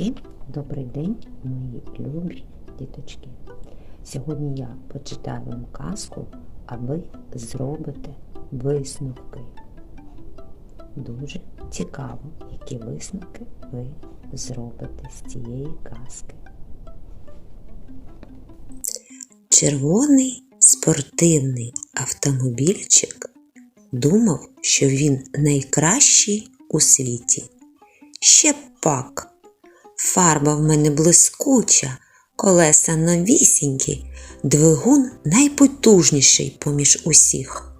Малятки, добрий день, мої любі діточки. Сьогодні я почитаю вам казку, а ви зробите висновки. Дуже цікаво, які висновки ви зробите з цієї казки. Червоний спортивний автомобільчик думав, що він найкращий у світі. Ще пак. Фарба в мене блискуча, колеса новісінькі, двигун найпотужніший поміж усіх.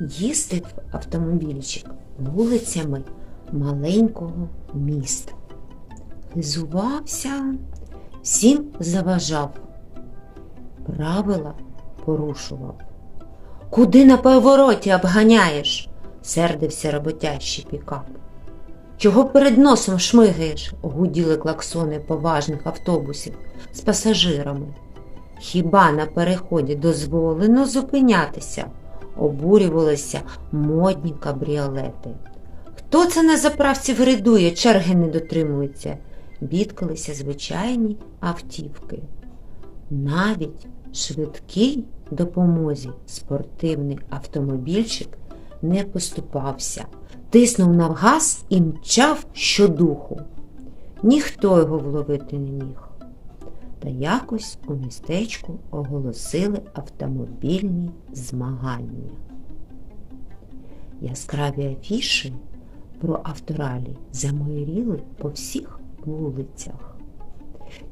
Їздив автомобільчик вулицями маленького міста. Хизувався, всім заважав, правила порушував. Куди на повороті обганяєш? сердився роботящий пікап. Чого перед носом шмигаєш? гуділи клаксони поважних автобусів з пасажирами. Хіба на переході дозволено зупинятися? обурювалися модні кабріолети. Хто це на заправці врядує, черги не дотримується? бідкалися звичайні автівки. Навіть швидкій допомозі спортивний автомобільчик не поступався, тиснув навгаз і мчав щодуху. Ніхто його вловити не міг. Та якось у містечку оголосили автомобільні змагання. Яскраві афіші про авторалі замайоріли по всіх вулицях.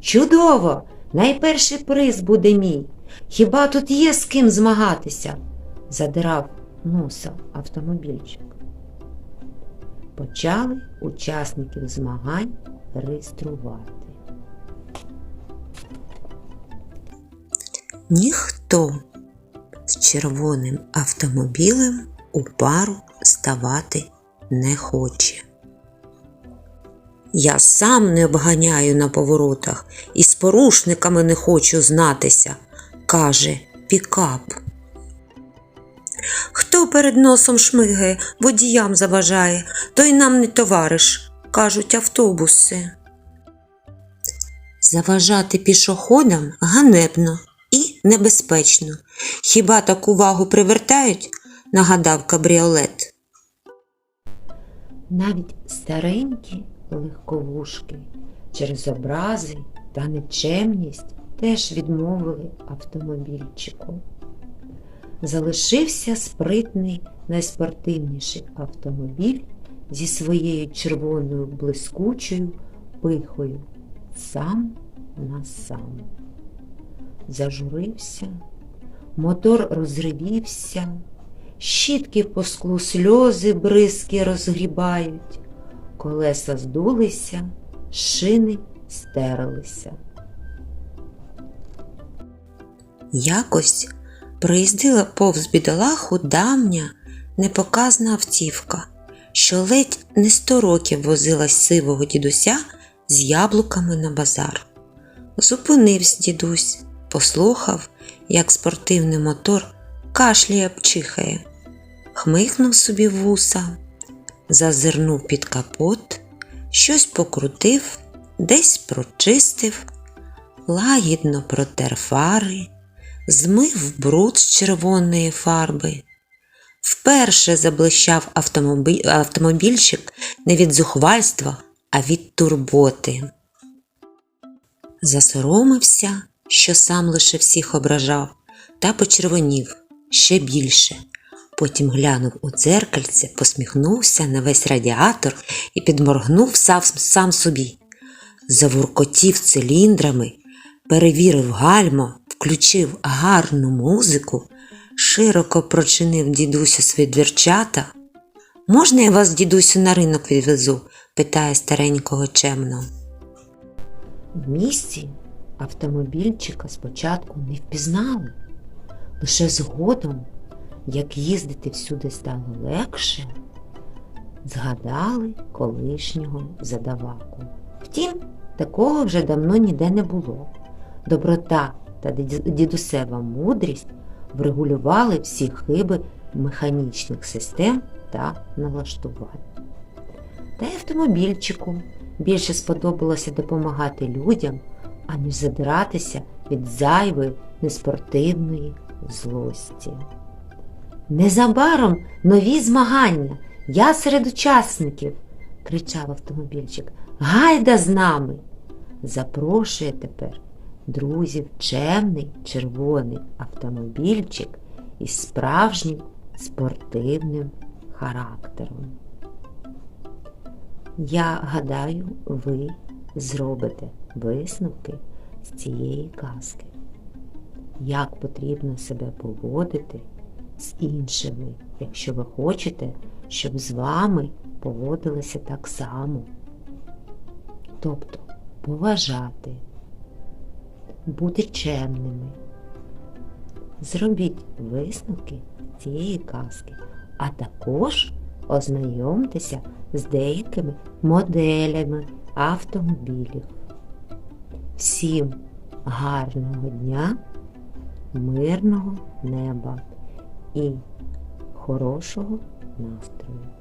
Чудово! Найперший приз буде мій. Хіба тут є з ким змагатися? задирав носа автомобільчик. Почали учасників змагань реєструвати. Ніхто з червоним автомобілем у пару ставати не хоче. Я сам не обганяю на поворотах і з порушниками не хочу знатися, каже пікап. Хто перед носом шмигає, водіям заважає, той нам не товариш, кажуть автобуси. Заважати пішоходам ганебно і небезпечно. Хіба так увагу привертають? нагадав кабріолет. Навіть старенькі легковушки через образи та нечемність теж відмовили автомобільчику. Залишився спритний найспортивніший автомобіль зі своєю червоною блискучою пихою сам на сам. Зажурився, мотор розривівся, щітки по склу сльози бризки розгрібають, колеса здулися, шини стерлися. Якось проїздила повз бідолаху давня непоказна автівка, що ледь не сто років возила сивого дідуся з яблуками на базар. Зупинився дідусь, послухав, як спортивний мотор кашляє чихає, хмикнув собі вуса, зазирнув під капот, щось покрутив, десь прочистив, лагідно протер фари, змив бруд з червоної фарби. Вперше заблищав автомобіль, автомобільчик не від зухвальства, а від турботи. Засоромився, що сам лише всіх ображав, та почервонів ще більше. Потім глянув у дзеркальце, посміхнувся на весь радіатор і підморгнув сам, сам собі. Завуркотів циліндрами, перевірив гальмо, включив гарну музику, широко прочинив дідусю свої двірчата. Можна я вас, дідусю, на ринок відвезу? питає старенького чемно. В місті автомобільчика спочатку не впізнали. Лише згодом, як їздити всюди стало легше, згадали колишнього задаваку. Втім, такого вже давно ніде не було. Доброта та дідусева мудрість врегулювали всі хиби механічних систем та налаштувань. Та й автомобільчику більше сподобалося допомагати людям, аніж задиратися від зайвої неспортивної злості. Незабаром нові змагання. Я серед учасників, кричав автомобільчик. Гайда з нами. Запрошує тепер друзів чемний червоний автомобільчик із справжнім спортивним характером. Я гадаю, ви зробите висновки з цієї казки. Як потрібно себе поводити з іншими, якщо ви хочете, щоб з вами поводилися так само. Тобто поважати, бути чемними. Зробіть висновки цієї казки, а також ознайомтеся з деякими моделями автомобілів. Всім гарного дня, мирного неба і хорошого настрою.